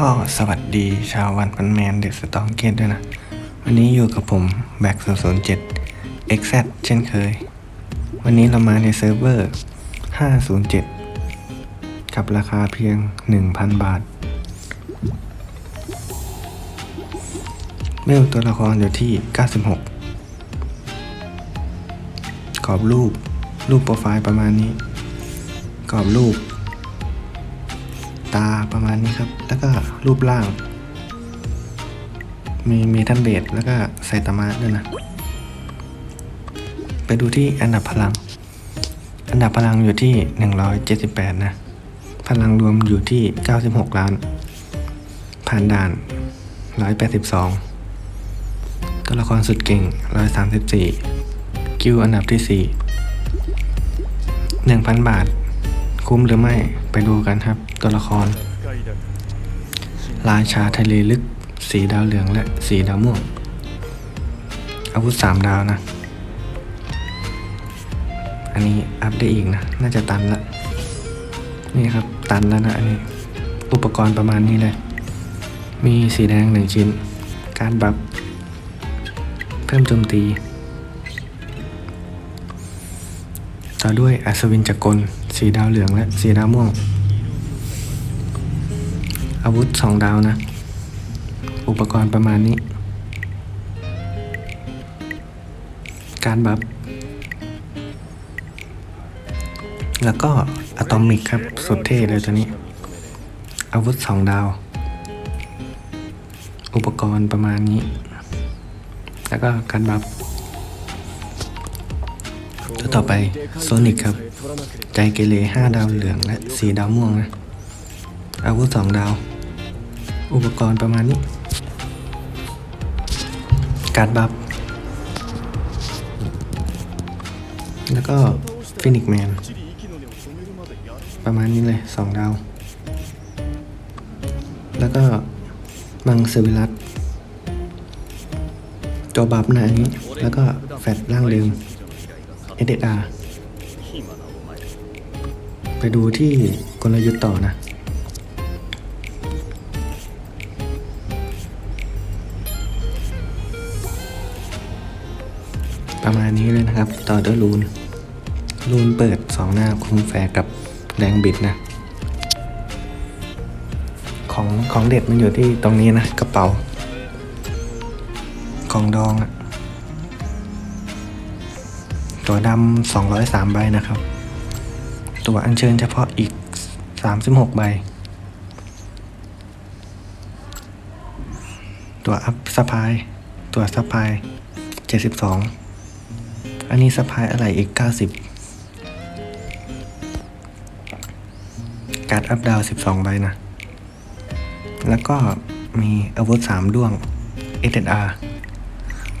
ก็สวัสดีชาววันพันแมนเดอะสตองเกตด้วยนะ วันนี้อยู่กับผมแบ็ก007 XZ เช่นเคย วันนี้เรามาในเซิร์ฟเวอร์507กับราคาเพียง1,000บาทเมลตัวละครอยู่ที่ 96 กรอบรูป รูปโปรไฟล์ประมาณนี้ กรอบรูป ตาประมาณนี้ครับ แล้วก็รูปร่าง มีเมทัลเบดแล้วก็ไซตามะด้วยนะ ไปดูที่อันดับพลัง อันดับพลังอยู่ที่ 178 นะ พลังรวมอยู่ที่ 96 ล้าน ผ่านด่าน 182 ตัวละครสุดเก่ง 134คิวอันดับที่ 4 1,000 บาท คุ้มหรือไม่ไปดูกันครับ ตัวละคร ราชาทะเลลึก สีดาวเหลืองและสีดาวม่วง อาวุธสามดาวนะ อันนี้อัพได้อีกนะ น่าจะตันละ นี่ครับ ตันแล้วนะอันนี้ อุปกรณ์ประมาณนี้เลย มีสีแดงหนึ่งชิ้น การบัฟเพิ่มโจมตี ต่อด้วยอัศวินจักรกล สีดาวเหลืองและสีดาวม่วง อาวุธสองดาวนะ อุปกรณ์ประมาณนี้ การบัฟแล้วก็อะตอมิกครับ สุดเท่เลยตัวนี้ อาวุธสองดาว อุปกรณ์ประมาณนี้ แล้วก็การบัฟตัวต่อไปโซนิกครับ ใจเกเรห้าดาวเหลืองและสีดาวม่วงนะ อาวุธสองดาว อุปกรณ์ประมาณนี้ การบัฟ แล้วก็ฟินิกแมน ประมาณนี้เลยสองดาว แล้วก็มังสวิรัตตัวบัฟนะอันนี้ แล้วก็แฟดร่างเดิม SSR ไปดูที่กลยุทธ์ต่อนะ ประมาณนี้เลยนะครับ ต่อด้วยรูนรูนเปิดสองหน้าคุ้มแฝกกับแรงบิดนะ ของของเด็ดมันอยู่ที่ตรงนี้นะ กระเป๋า ของดองอะตัวดำสองร้อยสามใบนะครับ ตัวอัญเชิญเฉพาะอีกสามสิบหกใบ ตัวอัพสปาย ตัวสปายเจ็ดสิบส อันนี้สปายอะไรอีกเก้าสิบการ์ดอัพดาวสิบสองใบนะ แล้วก็มีอาวุธสามด้วง SSR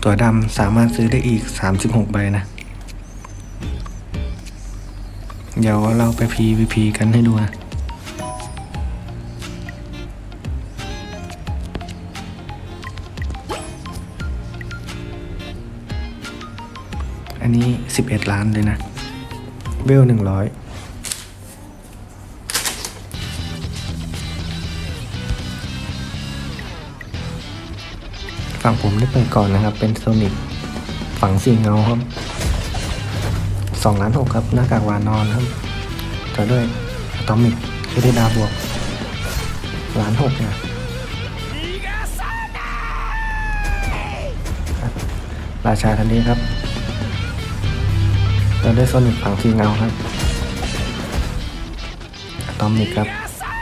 ตัวดำสามารถซื้อได้อีก 36 ใบนะ เดี๋ยวเราไป PVP กันให้ดูนะ อันนี้ 11 ล้านเลยนะ เวล100ฝั่งผมได้เปิดก่อนนะครับ เป็นโซนิกฝั่งสีเงาครับสองล้านหกครับ หน้ากากวานอนครับต่อด้วยอะตอมิกเอเดดาบวกล้านหกนะราชาทันทีครับ ต่อด้โซนิกฝังสีเงาครับอะตอมิกครับ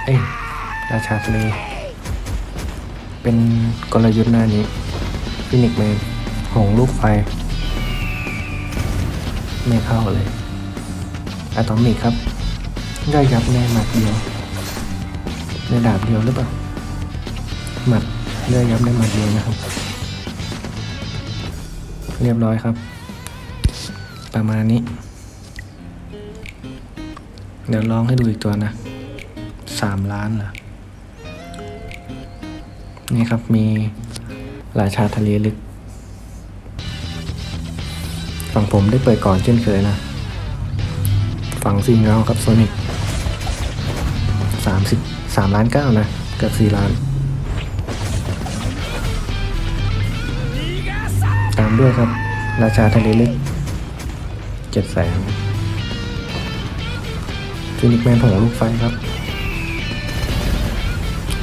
เอ้ยราชาทะเลเป็นกลยุทธ์หน้านี้ฟินิกแมนหงลูกไฟ ไม่เข้าเลยอะตอมิกครับย่อยยับแน่หมัดเดียวในดาบเดียวหรือเปล่าหมัดย่อยยับในหมัดเดียวนะครับ เรียบร้อยครับ ประมาณนี้ เดี๋ยวลองให้ดูอีกตัวนะสามล้านเหรอ นี่ครับมีราชาทะเลลึก ฝั่งผมได้เปิดก่อนเช่นเคยนะ ฝั่งซิงเงากับโซนิกสามสิบสามล้านเก้านะเกือบสี่ล้าน ตามด้วยครับ ราชาทะเลลึก เจ็ดแสนฟินิกแมนผงลูกไฟครับ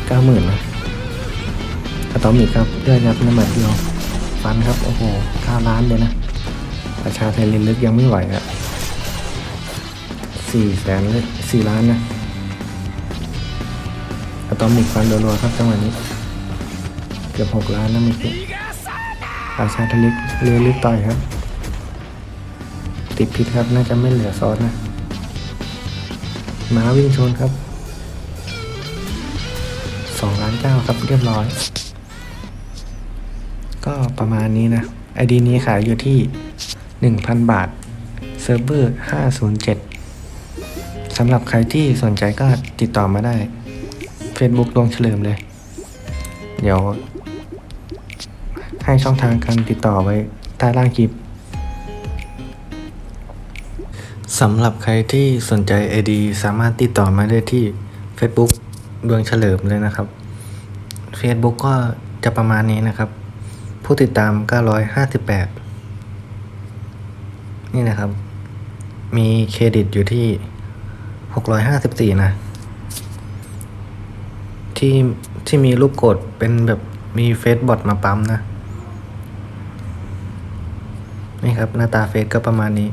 เก้าหมื่นนะอะตอมิกครับเลือดยับน้ำมันเดียวฟันครับ โอ้โหเก้าล้านเลยนะปราชาไทะเลลึกยังไม่ไหวอะสี่แสนเลยสี่ล้านนะอะตอมิกฟันรัวๆครับจังหวะนี้ เกือบหกล้านนะเมื่อกี้ราชาทะลึกเรือลึกต่อยครับ ติดพิษครับ น่าจะไม่เหลือซอสนะม้าวิ่งชนครับสองล้านเก้าครับเรียบร้อย ก็ประมาณนี้นะไอดีนี้ขายอยู่ที่หนึ่งพันบาท เซิร์ฟเวอร์ห้าศูนย์เจ็ดสำหรับใครที่สนใจก็ติดต่อมาได้ Facebook ดวงเฉลิมเลย เดี๋ยว ให้ช่องทางการติดต่อไว้ใต้ล่างคลิป สำหรับใครที่สนใจ ID สามารถติดต่อมาได้ที่ Facebook ดวงเฉลิมเลยนะครับ Facebook ก็จะประมาณนี้นะครับ ผู้ติดตาม 958 นี่นะครับ มีเครดิตอยู่ที่ 654 นะ ที่ที่มีรูปกดเป็นแบบมีเฟซบอทมาปั๊มนะ นี่ครับ หน้าตาเฟซก็ประมาณนี้